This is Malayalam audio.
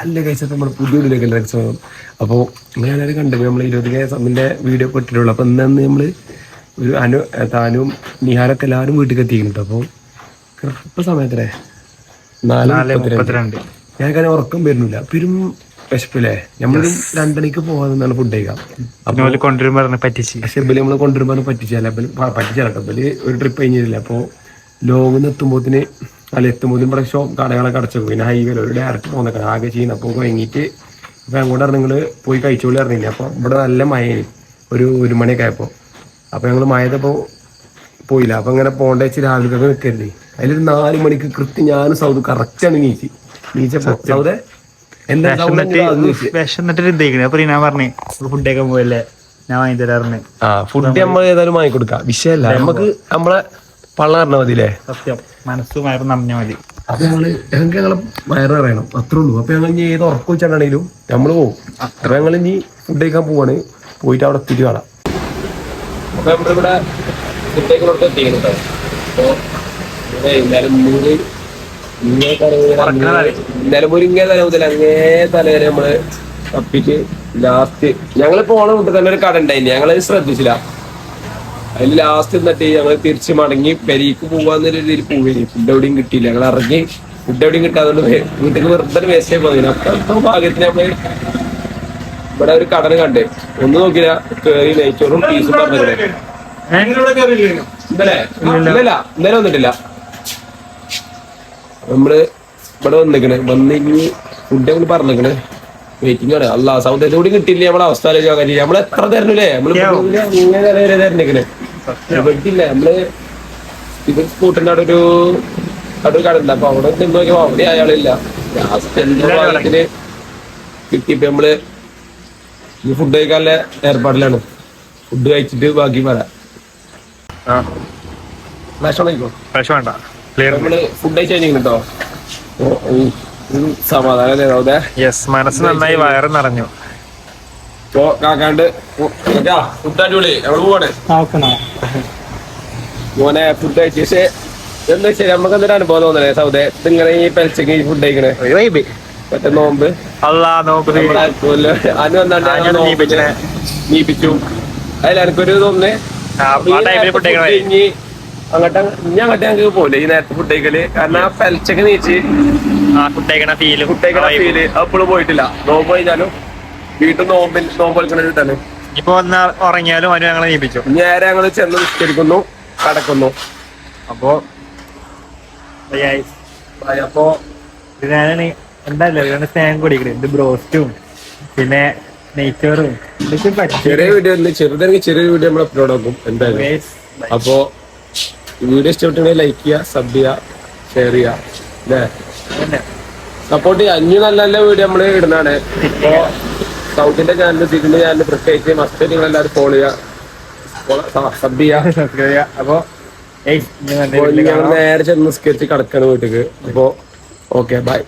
അല്ല കഴിച്ച നമ്മൾ പുതിയ വീട്ടിലേക്ക് രക്ഷണം അപ്പോൾ ഞാനത് കണ്ടു നമ്മൾ ഇരുപത് സമ്മിന്റെ വീഡിയോ പെട്ടിട്ടുള്ളൂ അപ്പോൾ ഇന്നു നമ്മൾ ഒരു അനു താനും നിഹാലൊക്കെ എല്ലാവരും വീട്ടിൽ എത്തിക്കുന്നുണ്ട് അപ്പോൾ കൃപ്പ സമയത്തേ നാല് മുപ്പത്തിരണ്ട്. മുപ്പത്തിരണ്ട്. ഉറക്കം വരുന്നില്ല. പെരും വിശപ്പില്ലേ? നമ്മൾ രണ്ടണിക്ക് പോകാന്നാണ് ഫുഡ് കഴിക്കാം. ഷെബിൽ നമ്മൾ പറ്റിച്ച്. പക്ഷെ ഇബൽ കൊണ്ടുവരുമ്പോൾ പറ്റിച്ചല്ല ഇബൽ പ- പറ്റിച്ചല്ല കേട്ടോ ഇബൽ ഒരു ട്രിപ്പ് കഴിഞ്ഞില്ല അപ്പോൾ ലോങ്ങിൽ എത്തുമ്പോത്തിന് അല്ല എത്തുമ്പോത്തിന് ഇവിടെ ഷോ കടകളൊക്കെ അടച്ചു പിന്നെ ഹൈവേ ഒരു ഡയറക്റ്റ് പോകുന്നൊക്കെ ആകെ ചെയ്യുന്ന അപ്പോൾ കഴിഞ്ഞിട്ട് ഇപ്പം അങ്ങോട്ട് നിങ്ങൾ പോയി കഴിച്ചോളി അറിഞ്ഞില്ല. അപ്പോൾ ഇവിടെ നല്ല മഴയാണ് ഒരു ഒരു മണിയൊക്കെ ആയപ്പോൾ അപ്പോൾ ഞങ്ങൾ മഴയതപ്പോൾ പോയില്ല. അപ്പോൾ അങ്ങനെ പോകേണ്ട വെച്ച് രാവിലെ ഒക്കെ നിൽക്കരുത് അതിലൊരു നാല് മണിക്ക് കൃത്യം ഞാനും സൗദ് കറക്റ്റാണ് നീച്ചി. നീച്ചപ്പോൾ എന്താ സൗദ് ഞാൻ ഞാൻ ഫുഡ് നമ്മൾ ഏതായാലും വാങ്ങിക്കൊടുക്കാം വിഷയമല്ല നമുക്ക് നമ്മളെ പള്ള മതിയില്ലേ സത്യം. മനസ്സും വയറും നനഞ്ഞാൽ മതി. അപ്പൊ ഞങ്ങൾ ഞങ്ങൾക്ക് ഞങ്ങളെ വയറ് അറിയണം അത്രേ ഉള്ളൂ. അപ്പൊ ഞങ്ങൾ ഇനി ഏത് ഉറക്കം വെച്ചാണെങ്കിലും നമ്മൾ പോകും അത്ര ഞങ്ങൾ ഇനി ഫുഡ് കഴിക്കാൻ പോവാണ്. പോയിട്ട് അവിടെ എത്തിയിട്ട് കാണാം. അപ്പൊ നമ്മളിവിടെ ഫുഡ് കഴിക്കുന്നോടത്ത് എത്തിക്കുന്നുണ്ടോ നിലമ്പൂർ ഇങ്ങനെ തല മുതൽ അങ്ങേ തല വരെ നമ്മൾ തപ്പിട്ട് ലാസ്റ്റ് ഞങ്ങൾ പോണ കൂട്ടത്തിൽ തന്നെ ഒരു കട ഉണ്ടായില്ല ഞങ്ങളത് ശ്രദ്ധിച്ചില്ല. അതിൽ ലാസ്റ്റ് എന്നിട്ട് ഞങ്ങൾ തിരിച്ച് മടങ്ങി പെരീക്ക് പോവാന്ന് രീതിയിൽ പോവുകയും ഫുഡ് എവിടെയും കിട്ടിയില്ല. ഞങ്ങൾ ഇറങ്ങി ഫുഡ് എവിടെയും കിട്ടാതുകൊണ്ട് വീട്ടിൽ വെറുതെ വേസ്റ്റ് ആയി പോകുന്നു അപ്പൊ ഭാഗ്യത്തിന് നമ്മൾ ഇവിടെ ഒരു കടന് കണ്ടേ. ഒന്ന് നോക്കില്ല കേറി നെയ്ച്ചോറും പീസും പറഞ്ഞില്ലേ ഇന്നലെ വന്നിട്ടില്ല. നമ്മൾ ഇവിടെ വന്നിക്കണ്. വന്ന് ഇനി ഫുഡ് നമ്മൾ പറഞ്ഞിക്കണ്? വെയിറ്റിംഗ് ആണ്. അല്ല സൗദി കൂടി കിട്ടിയില്ല. നമ്മളെ അവസ്ഥ ആലോചിക്കാൻ കഴിയില്ല നമ്മൾ എത്ര തരണല്ലേ? ഇങ്ങനെ വരെ തരണിക്കണ്. വെട്ടില്ല നമ്മൾ ഇത് സ്കൂട്ടിന്റെ അവിടെ ഒരു അവിടെ ഒരു അപ്പൊ അവിടെ ചെന്ന് നോക്കിയപ്പോ അവിടെ അയാളില്ല. ലാസ്റ്റ് എന്തോ ഭാഗ്യത്തിന് കിട്ടിയപ്പോ നമ്മൾ ഈ ഫുഡ് കഴിക്കാനുള്ള ഏർപ്പാടിലാണ്. ഫുഡ് കഴിച്ചിട്ട് ബാക്കി പറയാം വേണ്ട. നമ്മൾ ഫുഡ് കഴിച്ചു സമാധാനം മനസ്സ് നന്നായി വയറ് നിറഞ്ഞു. ഇപ്പൊ കാക്കാണ്ട് ഫുഡ് അടിപൊളി. നമ്മൾ പോവാണ്? മോനെ ഫുഡ് കഴിച്ചേ എന്താ ശരി നമുക്ക് എന്തൊരു അനുഭവം തോന്നണേ സൗദേ? ഇതിങ്ങനെ ഈ പെലച്ചക്ക് ഈ ഫുഡ് കഴിക്കണേ? മറ്റേ നോമ്പ്? അല്ലാ നോമ്പ് അനു വന്നാണ്ട്. നീപ്പിച്ചു. അതിൽ എനിക്കൊരു കഴിക്കണ. ഇനി അങ്ങോട്ട് ഇനി അങ്ങോട്ട് ഞങ്ങൾക്ക് പോലെ ഈ നേരത്തെ ഫുഡ് കഴിക്കൽ? കാരണം ആ പെലച്ചക്ക് നീച്ച് ആ ഫുഡ് കഴിക്കണ ഫീൽ ഫുഡ് കഴിക്കണ ഫീൽ അപ്പോഴും പോയിട്ടില്ല. നോമ്പ് കഴിഞ്ഞാലും വീട്ടിൽ നോമ്പിൽ നോമ്പ് കളിക്കണ വീട്ടാണ് ഇപ്പൊ വന്ന് ഉറങ്ങിയാലും അവന് ഞങ്ങളെ നീപ്പിച്ചു. നേരെ ഞങ്ങൾ ചെന്ന് നിസ്കരിക്കുന്നു കടക്കുന്നു. അപ്പോ guys, അപ്പോ ഞാനാണ് എന്തായാലും ഇതാണ് സ്നേഹം കുടിക്കണേ ഇത് ബ്രോസ്റ്റും പിന്നെ നെയ്ച്ചോറും ഇതൊക്കെ പറ്റും ചെറിയ വീഡിയോ ചെറുതാണെങ്കിൽ ചെറിയ വീഡിയോ നമ്മൾ അപ്ലോഡ് ആക്കും. എന്തായാലും. അപ്പോ വീഡിയോ ഇഷ്ടപ്പെട്ടുണ്ടെങ്കിൽ ലൈക്ക് ചെയ്യുക സബ് ചെയ്യുക ഷെയർ ചെയ്യുക. അല്ലേ സപ്പോർട്ട് ചെയ്യുക. അഞ്ഞു നല്ല നല്ല വീഡിയോ നമ്മൾ ഇടുന്നതാണ്. ഇപ്പോ സൗത്തിന്റെ ചാനൽ സിഗിന്റെ ചാനൽ പ്രത്യേകിച്ച് മസ്റ്റ് നിങ്ങൾ എല്ലാവരും ഫോളോ ചെയ്യുക. സബ് ചെയ്യുക. അപ്പൊ ഞങ്ങൾ നേരെ ചെന്ന് സ്കെച്ച് കിടക്കാണ് വീട്ടിക്ക്. അപ്പോ ഓക്കെ ബൈ